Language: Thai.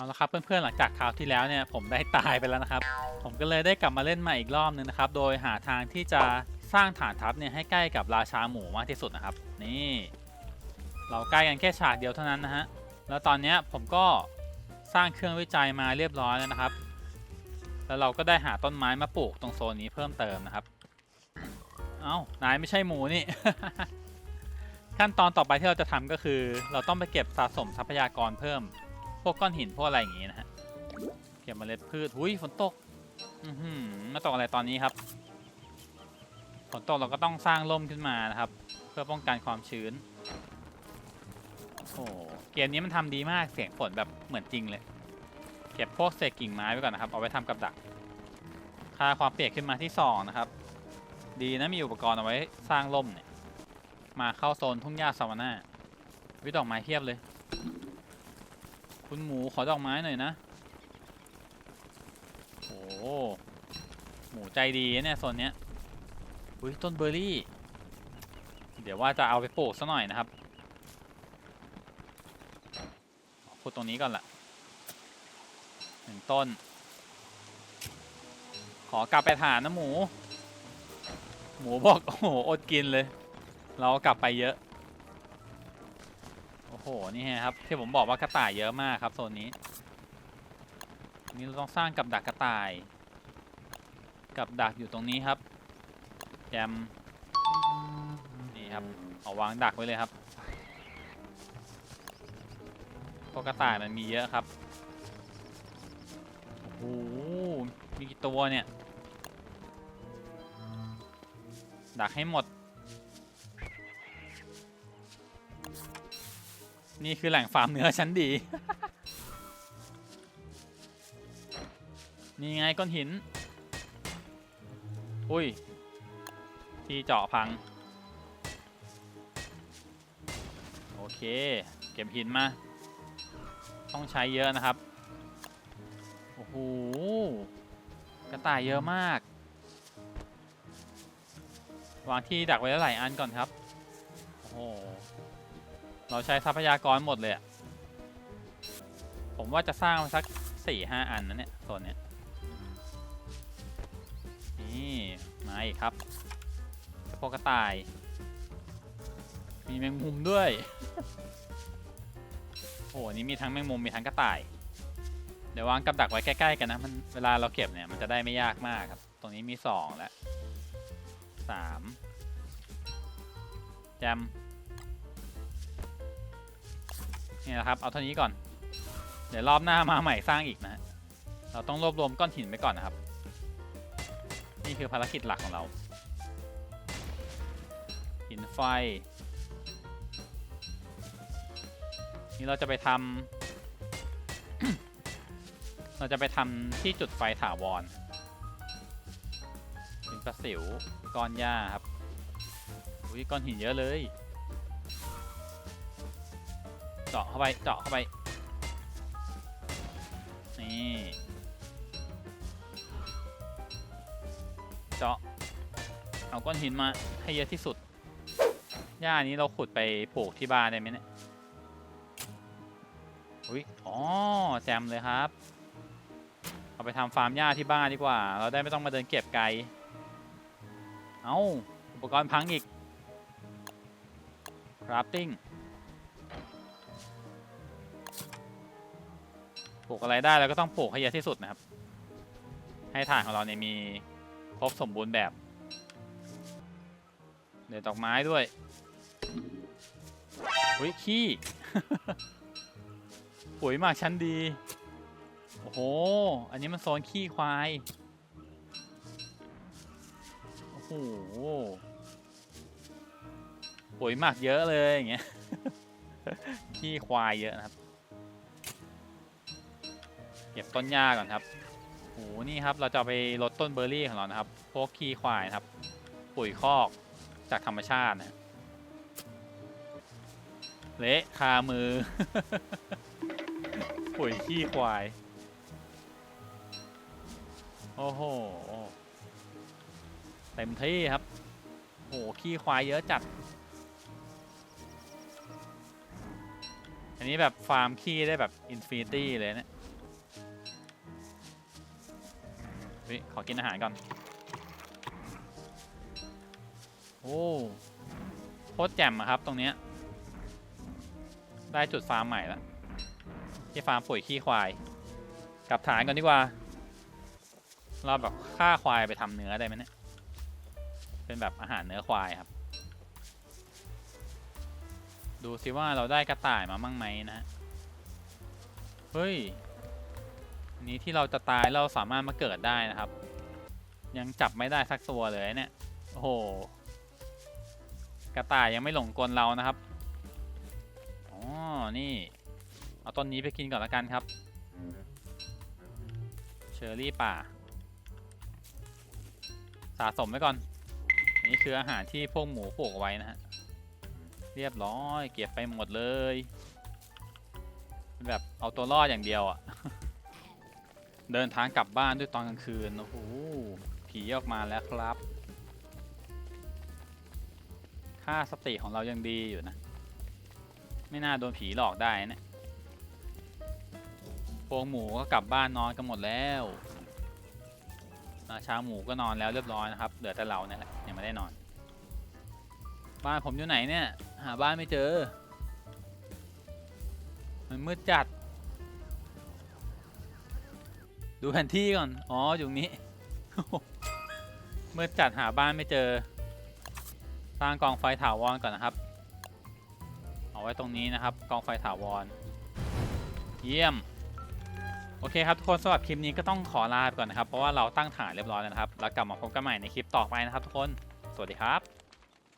เอาละครับเพื่อนๆหลังจากคราวที่แล้วเนี่ยผมได้ตายไปแล้วนะครับ ผมก็เลยได้กลับมาเล่นใหม่อีกรอบนึงนะครับ โดยหาทางที่จะสร้างฐานทัพเนี่ยให้ใกล้กับราชาหมูมากที่สุดนะครับ นี่ เราใกล้กันแค่ฉากเดียวเท่านั้นนะฮะแล้วตอนนี้ผมก็สร้างเครื่องวิจัยมาเรียบร้อยแล้วนะครับ แล้วเราก็ได้หาต้นไม้มาปลูกตรงโซนนี้เพิ่มเติมนะครับ เอ้านายไม่ใช่หมูนี่ ขั้นตอนต่อไปที่เราจะทำก็คือ เราต้องไปเก็บสะสมทรัพยากรเพิ่ม พวกก้อนหินพวกอะไรอย่างงี้นะฮะ เก็บเมล็ดพืชหุยฝนตก อือหือมาตกอะไรตอนนี้ครับ ฝนตกเราก็ต้องสร้างร่มขึ้นมานะครับ เพื่อป้องกันความชื้น โอ้เกมนี้มันทำดีมากเสียงฝนแบบเหมือนจริงเลย เก็บพวกเศษกิ่งไม้ไว้ก่อนนะครับ เอาไว้ทำกับดัก ค่าความเปียกขึ้นมาที่สองนะครับ ดีนะมีอุปกรณ์เอาไว้สร้างร่มเนี่ย มาเข้าโซนทุ่งหญ้าซาวน่าวิดอกไม้เทียบเลย คุณหมูขอดอกไม้หน่อยนะโอ้โหหมูใจดีเนี่ยโซนเนี้ยอุ้ยต้นเบอร์รี่ เดี๋ยวว่าจะเอาไปปลูกซะหน่อยนะครับขุดตรงนี้ก่อนละหนึ่งต้น ขอกลับไปฐานนะหมู หมูบอกโอ้โหอดกินเลย เรากลับไปเยอะ โอ้โห นี่ไงครับ ที่ผมบอกว่ากระต่ายเยอะมากครับโซนนี้ นี่เราต้องสร้างกับดักกระต่าย กับดักอยู่ตรงนี้ครับแจมนี่ครับ เอาวางดักไว้เลยครับเพราะกระต่ายมันมีเยอะครับ โอ้โห มีกี่ตัวเนี่ย ดักให้หมด นี่คือแหล่งฟาร์มเนื้อชั้นดี นี่ไงก้อนหิน อุ้ย ที่เจาะพัง โอเค เก็บหินมา ต้องใช้เยอะนะครับ โอ้โห กระต่ายเยอะมาก วางที่ดักไว้หลายอันก่อนครับ โอ้โห เราใช้ทรัพยากรหมดเลยอะผมว่าจะสร้างสักสี่ห้าอันนะเนี่ยโซนเนี้ยนี่มาอีกครับพวกกระต่าย มีแมงมุมด้วย โอ้โหนี่มีทั้งแมงมุมมีทั้งกระต่าย เดี๋ยววางกับดักไว้ใกล้ ๆ กันนะมันเวลาเราเก็บเนี่ยมันจะได้ไม่ยากมากครับ ตรงนี้มีสองแล้วสามแจม นี่นะครับ เอาเท่านี้ก่อน เดี๋ยวรอบหน้ามาใหม่สร้างอีกนะฮะเราต้องรวบรวมก้อนหินไปก่อนนะครับ นี่คือภารกิจหลักของเรา หินไฟ นี่เราจะไปทำ เราจะไปทำที่จุดไฟถาวรหินประสิวก้อนหญ้าครับ อุ้ยก้อนหินเยอะเลย เจาะเข้าไปเจาะเข้าไปนี่เจาะเอาก้อนหินมาให้เยอะที่สุดหญ้านี้เราขุดไปปลูกที่บ้านได้ไหมเนี่ยอุ้ยอ๋อแจมเลยครับ เอาไปทำฟาร์มหญ้าที่บ้านดีกว่า เราได้ไม่ต้องมาเดินเก็บไกล เอาอุปกรณ์พังอีก คราฟติ้ง ปลูกอะไรได้เราก็ต้องปลูกให้เยอะที่สุดนะครับ ให้ฐานของเราเนี่ยมีครบสมบูรณ์แบบเดี๋ยวดอกไม้ด้วยอุ้ยขี้ ปุ๋ยหมากชั้นดี โอ้โห อันนี้มันโซนขี้ควาย โอ้โห ปุ๋ยหมักเยอะเลยอย่างเงี้ย ขี้ควายเยอะนะครับ ก็บต้นหญ้าก่อนครับโอ้โหนี่ครับเราจะไปลดต้นเบอร์รี่ของเรานะครับ พวกขี้ควายครับ ปุ๋ยคอกจากธรรมชาตินะเละคามือ ปุ๋ยขี้ควาย โอ้โห เต็มที่ครับโอ้โหขี้ควายเยอะจัด อันนี้แบบฟาร์มขี้ได้แบบอินฟินิตี้เลยเนี่ย ฮ้ยขอกินอาหารก่อน โอ้โคตรแจ่มอะครับ ตรงเนี้ย ได้จุดฟาร์มใหม่แล้วที่ฟาร์มปุ๋ยขี้ควาย กลับฐานก่อนดีกว่า เราแบบฆ่าควายไปทำเนื้อได้ไหมเนี่ย เป็นแบบอาหารเนื้อควายครับ ดูสิว่าเราได้กระต่ายมามั่งไหมนะ เฮ้ย นี้ที่เราจะตายเราสามารถมาเกิดได้นะครับ ยังจับไม่ได้สักตัวเลยเนี่ยโอ้โหกระต่ายยังไม่หลงกลเรานะครับอ๋อนี่เอาต้นนี้ไปกินก่อนละกันครับเชอร์รี่ป่า สะสมไว้ก่อน นี่คืออาหารที่พวกหมูปลูกเอาไว้นะฮะเรียบร้อยเก็บไปหมดเลยเป็นแบบเอาตัวรอดอย่างเดียวอะ่ะ เดินทางกลับบ้านด้วยตอนกลางคืน โอ้โห ผีออกมาแล้วครับ ค่าสติของเรายังดีอยู่นะ ไม่น่าโดนผีหลอกได้นะพวกหมูก็กลับบ้านนอนกันหมดแล้วราชาหมูก็นอนแล้วเรียบร้อยนะครับ เหลือแต่เราเนี่ยแหละยังไม่ได้นอน บ้านผมอยู่ไหนเนี่ย หาบ้านไม่เจอ มันมืดจัด ดูแผนที่ก่อน อ๋อ อยู่ตรงนี้ เมืดจัดหาบ้านไม่เจอ สร้างกองไฟถาวรก่อนนะครับ เอาไว้ตรงนี้นะครับ กองไฟถาวร เยี่ยม โอเคครับทุกคนสำหรับคลิปนี้ก็ต้องขอลาไปก่อนนะครับ เพราะว่าเราตั้งฐานเรียบร้อยแล้วนะครับ แล้วกลับมาพบกันใหม่ในคลิปต่อไปนะครับทุกคน สวัสดีครับ